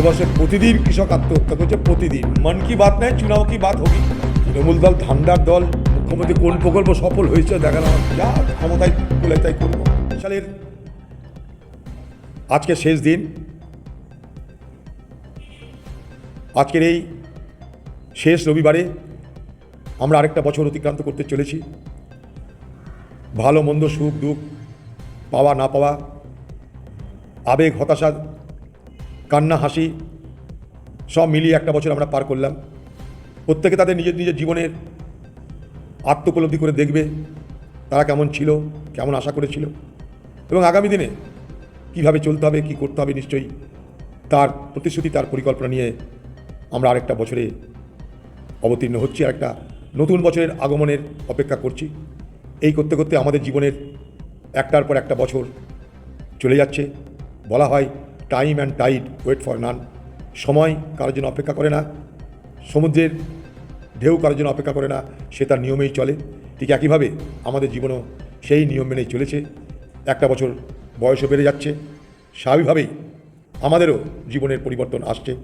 ভারতবর্ষে প্রতিদিন কৃষক আত্মহত্যা করছে, প্রতিদিন। মন কি বাত নেই চুনাও কি বাত হোগি তৃণমূল দল ধান্দার দল, মুখ্যমন্ত্রী কোন প্রকল্প সফল হয়েছে দেখালাম যা ক্ষমতায় বলে তাই করব। সালের আজকে শেষ দিন। আজকের এই শেষ রবিবারে আমরা আরেকটা বছর অতিক্রান্ত করতে চলেছি। ভালো, মন্দ, সুখ, দুঃখ, পাওয়া, না পাওয়া, আবেগ, হতাশা কান্না, হাসি, সব মিলিয়ে একটা বছর আমরা পার করলাম। প্রত্যেকে তাদের নিজের নিজের জীবনের আত্মোপলব্ধি করে দেখবে তারা কেমন ছিল, কেমন আশা করেছিল এবং আগামী দিনে কীভাবে চলতে হবে, কী করতে হবে নিশ্চয়ই তার প্রতিশ্রুতি, তার পরিকল্পনা নিয়ে আমরা আরেকটা বছরে অবতীর্ণ হচ্ছি আর একটা নতুন বছরের আগমনের অপেক্ষা করছি। এই করতে করতে আমাদের জীবনের একটার পর একটা বছর চলে যাচ্ছে। বলা হয় time and tide wait for none. সময় কারোর জন্য অপেক্ষা করে না, সমুদ্রের ঢেউ কারোর জন্য অপেক্ষা করে না, সে তার নিয়মেই চলে। ঠিক একইভাবে আমাদের জীবনও সেই নিয়ম মেনেই চলেছে। একটা বছর বয়সও বেড়ে যাচ্ছে। স্বাভাবিকভাবেই আমাদেরও জীবনের পরিবর্তন আসছে।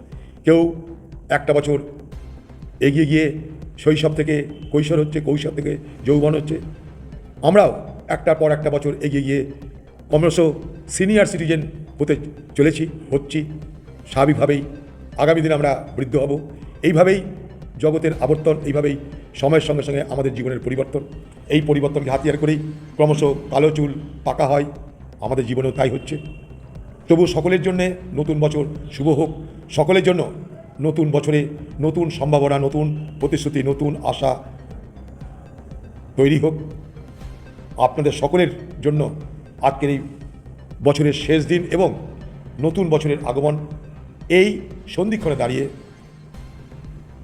কেউ একটা বছর এগিয়ে গিয়ে শৈশব থেকে কৈশোর হচ্ছে, কৈশোর থেকে যৌবন হচ্ছে। আমরাও একটার পর একটা বছর এগিয়ে গিয়ে ক্রমশ সিনিয়র সিটিজেন হতে চলেছি, হচ্ছি। স্বাভাবিকভাবেই আগামী দিনে আমরা বৃদ্ধ হব। এইভাবেই জগতের আবর্তন, এইভাবেই সময়ের সঙ্গে সঙ্গে আমাদের জীবনের পরিবর্তন। এই পরিবর্তনকে হাতিয়ার করেই ক্রমশ কালো চুল পাকা হয়। আমাদের জীবনেও তাই হচ্ছে। তবু সকলের জন্যে নতুন বছর শুভ হোক। সকলের জন্য নতুন বছরে নতুন সম্ভাবনা, নতুন প্রতিশ্রুতি, নতুন আশা তৈরি হোক। আপনাদের সকলের জন্য আজকের এই বছরের শেষ দিন এবং নতুন বছরের আগমন এই সন্ধিক্ষণে দাঁড়িয়ে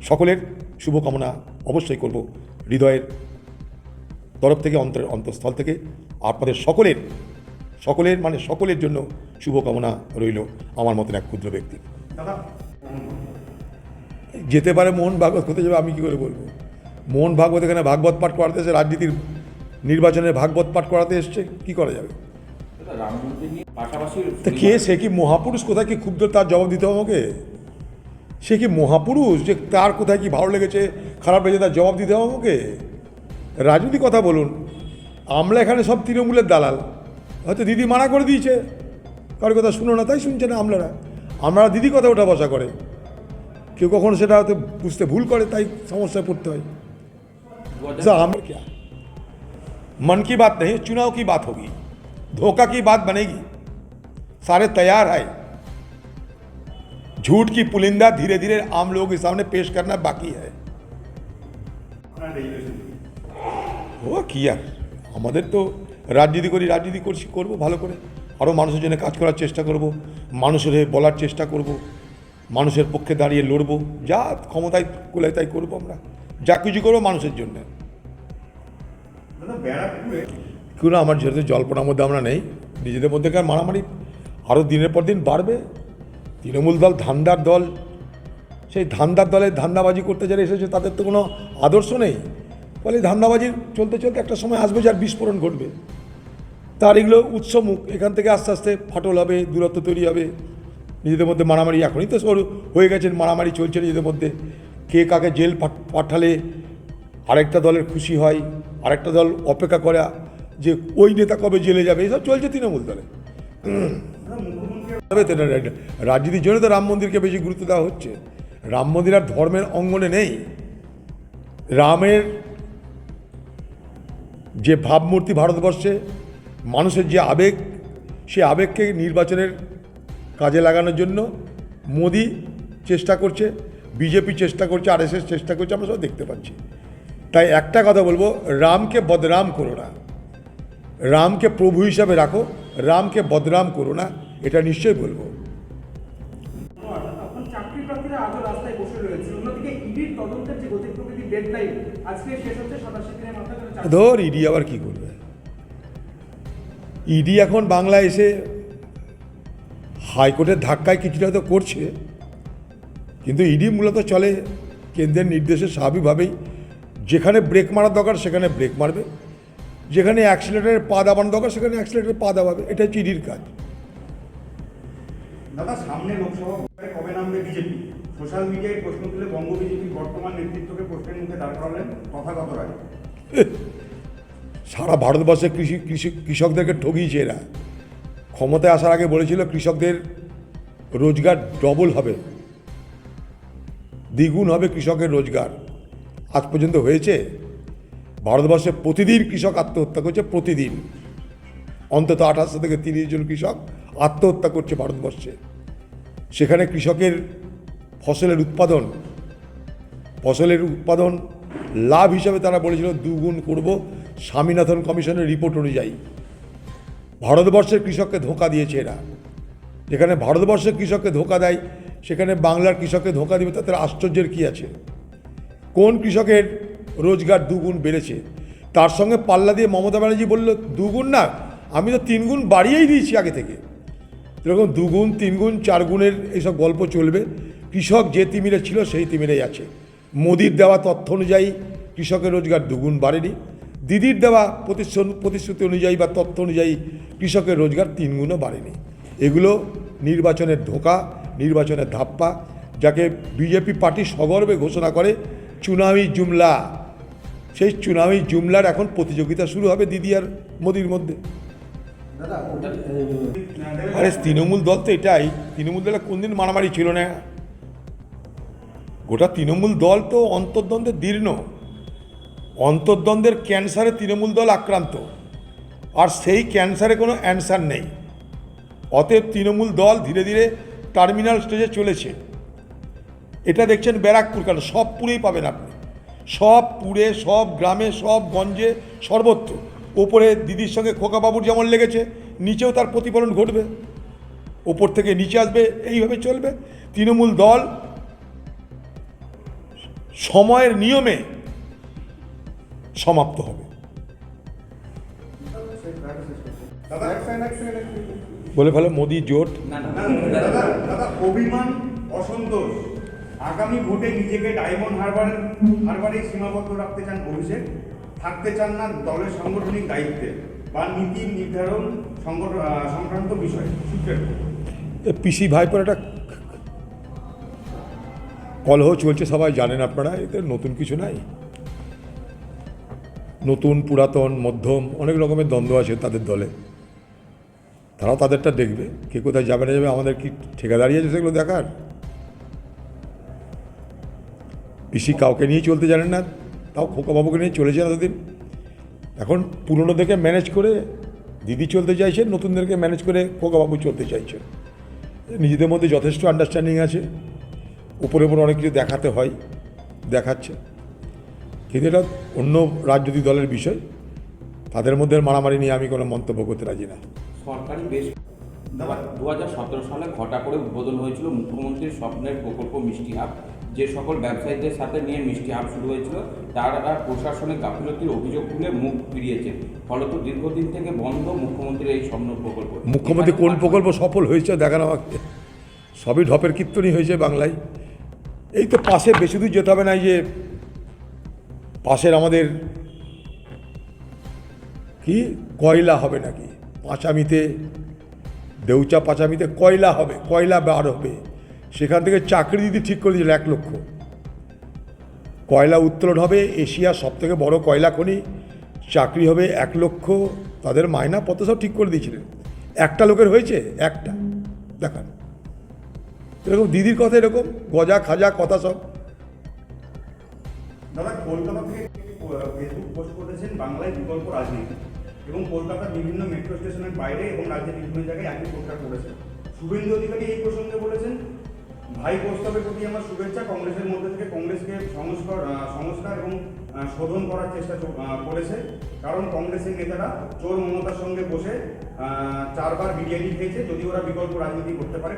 সকলের শুভকামনা অবশ্যই করব হৃদয়ের তরফ থেকে অন্তরের অন্তঃস্থল থেকে। আপনাদের সকলের সকলের মানে সকলের জন্য শুভকামনা রইল আমার মতন এক ক্ষুদ্র ব্যক্তি। যেতে পারে মোহন ভাগবত কোথায় যাবে আমি কী করে বলব? মোহন ভাগবত এখানে ভাগবত পাঠ করাতে এসে রাজনীতির নির্বাচনের ভাগবত পাঠ করাতে এসছে কি করা যাবে? তা কে সে কি মহাপুরুষ কোথায় কি ক্ষুব্ধ তার জবাব দিতে হবে আমাকে সে কি মহাপুরুষ যে তার কোথায় কি ভালো লেগেছে খারাপ লেগেছে তার জবাব দিতে হবে আমাকে রাজনীতি কথা বলুন আমরা এখানে সব তৃণমূলের দালাল হয়তো দিদি মানা করে দিয়েছে কারোর কথা শুনো না তাই শুনছে না আমলারা আমরা দিদি কথা ওঠা বসা করে কেউ কখনো সেটা হয়তো বুঝতে ভুল করে তাই সমস্যায় পড়তে হয় तो हम क्या मन की बात नहीं चुनाव की बात होगी धोखा की बात बनेगी सारे तैयार है झूठ की पुलिंदा धीरे धीरे आम लोगों के सामने पेश करना बाकी है ও কি আর আমাদের তো রাজনীতি করি রাজনীতি করছি করবো ভালো করে আরও মানুষের জন্য কাজ করার চেষ্টা করব মানুষের হয়ে বলার চেষ্টা করব মানুষের পক্ষে দাঁড়িয়ে লড়বো যা ক্ষমতায় কুলায় তাই করবো আমরা যা কিছু করবো মানুষের জন্য কেন আমার যেহেতু জল্পনার মধ্যে আমরা নেই, নিজেদের মধ্যেকার মারামারি আরও দিনের পর দিন বাড়বে। তৃণমূল দল, ধান্দার দল, সেই ধান্দার দলে ধান্দাবাজি করতে যারা এসেছে, তাদের তো কোনো আদর্শ নেই। ফলে ধান্দাবাজি চলতে চলতে একটা সময় আসবে যার বিস্ফোরণ ঘটবে। তার এগুলো উৎসমুখ এখান থেকে আস্তে আস্তে ফাটল হবে, দূরত্ব তৈরি হবে। নিজেদের মধ্যে মারামারি এখনই তো শুরু হয়ে গেছেন মারামারি চলছে নিজেদের মধ্যে। কে কাকে জেল পাঠালে আরেকটা দলের খুশি হয়, আরেকটা দল অপেক্ষা করে যে ওই নেতা কবে জেলে যাবে, এসব চলছে তৃণমূল দলে। রাজনীতির জন্য তো রাম মন্দিরকে বেশি গুরুত্ব দেওয়া হচ্ছে। রাম মন্দির আর ধর্মের অঙ্গনে নেই। রামের যে ভাবমূর্তি ভারতবর্ষে, মানুষের যে আবেগ, সে আবেগকে নির্বাচনের কাজে লাগানোর জন্য মোদি চেষ্টা করছে, বিজেপি চেষ্টা করছে আরএসএস চেষ্টা করছে, আমরা সব দেখতে পাচ্ছি। তাই একটা কথা বলব, রামকে বদনাম করো না। রামকে প্রভু হিসাবে রাখো রামকে বদনাম করো না এটা নিশ্চয়ই বলব। ধর ইডি আবার কি করবে? ইডি এখন বাংলায় এসে হাইকোর্টের ধাক্কায় কিছুটা তো করছে কিন্তু ইডি মূলত চলে কেন্দ্রের নির্দেশে স্বাভাবিকভাবেই। যেখানে ব্রেক মারার দরকার সেখানে ব্রেক মারবে। যেখানে অ্যাক্সিলেটারের পা দাবানো দরকার সেখানে অ্যাক্সিলেটারের পা দাবাবে। এটা হচ্ছে ইডির কাজ। দাদা সামনে লোকসভা কবে নামবে বিজেপি? সোশ্যাল মিডিয়ায় প্রশ্ন তুলে বঙ্গ বিজেপির বর্তমান নেতৃত্বকে প্রশ্নের মুখে দাঁড় করালেন তথাগত রায়। সারা ভারতবর্ষে কৃষি কৃষি কৃষকদেরকে ঠকিয়েছে এরা। ক্ষমতায় আসার আগে বলেছিল কৃষকদের রোজগার ডবল হবে। দ্বিগুণ হবে কৃষকের রোজগার। আজ পর্যন্ত হয়েছে? ভারতবর্ষে প্রতিদিন কৃষক আত্মহত্যা করছে, প্রতিদিন। অন্তত আঠাশশো থেকে তিরিশ জন কৃষক আত্মহত্যা করছে ভারতবর্ষে। সেখানে কৃষকের ফসলের উৎপাদন ফসলের উৎপাদন লাভ হিসাবে তারা বলেছিল দুগুণ করব। স্বামীনাথন কমিশনের রিপোর্ট অনুযায়ী। ভারতবর্ষের কৃষককে ধোঁকা দিয়েছে এরা। যেখানে ভারতবর্ষের কৃষককে ধোঁকা দেয়, সেখানে বাংলার কৃষককে ধোঁকা দিবে তাদের আশ্চর্যের কী আছে? কোন কৃষকের রোজগার দুগুণ বেড়েছে। তার সঙ্গে পাল্লা দিয়ে মমতা ব্যানার্জি বলল, দুগুণ না, আমি তো তিনগুণ বাড়িয়েই দিয়েছি আগে থেকে। এরকম দুগুণ, তিনগুণ চার গুণের এইসব গল্প চলবে। কৃষক যে তিমিরে ছিল সেই তিমিরেই আছে। মোদির দেওয়া তথ্য অনুযায়ী কৃষকের রোজগার দুগুণ বাড়েনি। দিদির দেওয়া প্রতিশ্রু- প্রতিশ্রুতি অনুযায়ী বা তথ্য অনুযায়ী কৃষকের রোজগার তিনগুণও বাড়েনি। এগুলো নির্বাচনের ধোঁকা, নির্বাচনের ধাপ্পা, যাকে বিজেপি পার্টি সগর্বে ঘোষণা করে, চুনামি জুমলা। সেই চুনামি জুমলার এখন প্রতিযোগিতা শুরু হবে দিদি আর মোদির মধ্যে। আরে তৃণমূল দল তো এটাই। তৃণমূল দলে কোনদিন মারামারি ছিল না? গোটা তৃণমূল দল তো অন্তর্দ্বন্দ্বে দীর্ণ। অন্তর্দ্বন্দ্বের ক্যান্সারে তৃণমূল দল আক্রান্ত। আর সেই ক্যান্সারে কোনো অ্যান্সার নেই। অতএব তৃণমূল দল ধীরে ধীরে টার্মিনাল স্টেজে চলেছে। এটা দেখছেন ব্যারাকপুর কেন? সব পুরেই পাবেন আপনি। সব পুরে, সব গ্রামে, সব গঞ্জে সর্বত্র। ওপরে দিদির সঙ্গে খোকাবাবুর যেমন লেগেছে, নিচেও তার প্রতিফলন ঘটবে। ওপর থেকে নিচে আসবে, এইভাবে চলবে। তৃণমূল দল সময়ের নিয়মে সমাপ্ত হবে। বলে ফেলো, মোদি জোট। অভিমান, অসন্তোষ। আগামী ভোটে নিজেকে ডায়মন্ড হারবার হারবারেই সীমাবদ্ধ রাখতে চান অভিষেক থাকতে চান না দলের সাংগঠনিক দায়িত্বে বা নীতি নির্ধারণ সংক্রান্ত বিষয়। সূত্রের পিসি ভাইপোর একটা কলহ চলছে, সবাই জানেন আপনারা, এতে নতুন কিছু নাই। নতুন, পুরাতন, মধ্যম, অনেক রকমের দ্বন্দ্ব আছে তাদের দলে। তারাও তাদেরটা দেখবে, কে কোথায় যাবে না যাবে, আমাদের কি ঠিকাদারি আছে সেগুলো দেখার? পিসি কাউকে নিয়ে চলতে জানেন না তাও খোকাবাবুকে নিয়ে চলেছে এতদিন। এখন পুরনো থেকে ম্যানেজ করে দিদি চলতে চাইছেন নতুনদেরকে ম্যানেজ করে খোকাবাবু চলতে চাইছেন। নিজেদের মধ্যে যথেষ্ট আন্ডারস্ট্যান্ডিং আছে উপরে উপরে অনেক কিছু দেখাতে হয় দেখাচ্ছে। কিন্তু এটা অন্য রাজনৈতিক দলের বিষয় তাদের মধ্যে মারামারি নিয়ে আমি কোনো মন্তব্য করতে রাজি না। সরকারি বেশ দু হাজার সতেরো সালে ঘটা করে উদ্বোধন হয়েছিল মুখ্যমন্ত্রীর স্বপ্নের প্রকল্প মিষ্টি হাব যে সকল ব্যবসায়ীদের সাথে নিয়ে মিষ্টি হাব শুরু হয়েছিল, তারা প্রশাসনিক গাফিলতির অভিযোগ তুলে মুখ ফিরিয়েছে। ফলত দীর্ঘদিন থেকে বন্ধ মুখ্যমন্ত্রীর এই স্বপ্ন প্রকল্প। মুখ্যমন্ত্রী কোন প্রকল্প সফল হয়েছে দেখানো আমাকে সবই ঢপের কীর্তনই হয়েছে বাংলায়। এই তো পাশে বেশি দূর যেতে হবে না যে পাশের আমাদের কি? কয়লা হবে নাকি? পাঁচামিতে, দেউচা পাঁচামিতে কয়লা হবে, কয়লা বার হবে। সেখান থেকে চাকরি দিতে ঠিক করে দিয়েছিল এক লক্ষ। কয়লা উত্তোলন হবে এশিয়ার সব থেকে বড় কয়লা খনি। চাকরি হবে এক লক্ষ, তাদের মায়না পত্র সব ঠিক করে দিয়েছিলেন একটা লোকের হয়েছে, একটা। দেখান। এরকম দিদির কথা এরকম, গজা, খাজা, কথা সব। দাদা, কলকাতা থেকে করেছেন, বাংলায় বিকল্প রাজনীতি। এবং কলকাতার বিভিন্ন মেট্রো স্টেশনের বাইরে এবং রাজ্যের বিভিন্ন জায়গায় একই করেছেন। শুভেন্দু অধিকারী এই প্রসঙ্গে বলেছেন ভাই প্রস্তাবের প্রতি আমার শুভেচ্ছা। কংগ্রেসের মধ্যে থেকে কংগ্রেসকে সংস্কার সংস্কার এবং শোধন করার চেষ্টা করেছে। কারণ কংগ্রেসের নেতারা চোর মমতার সঙ্গে বসে চারবার বিরিয়ানি খেয়েছে। যদি ওরা বিকল্প রাজনীতি করতে পারে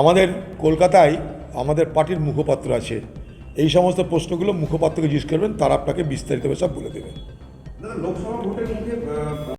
আমাদের কলকাতায় আমাদের পার্টির মুখপাত্র আছে। এই সমস্ত প্রশ্নগুলো মুখপাত্রকে জিজ্ঞেস করবেন তারা আপনাকে বিস্তারিতভাবে সব বলে দেবে। দাদা লোকসভা ভোটের মুখে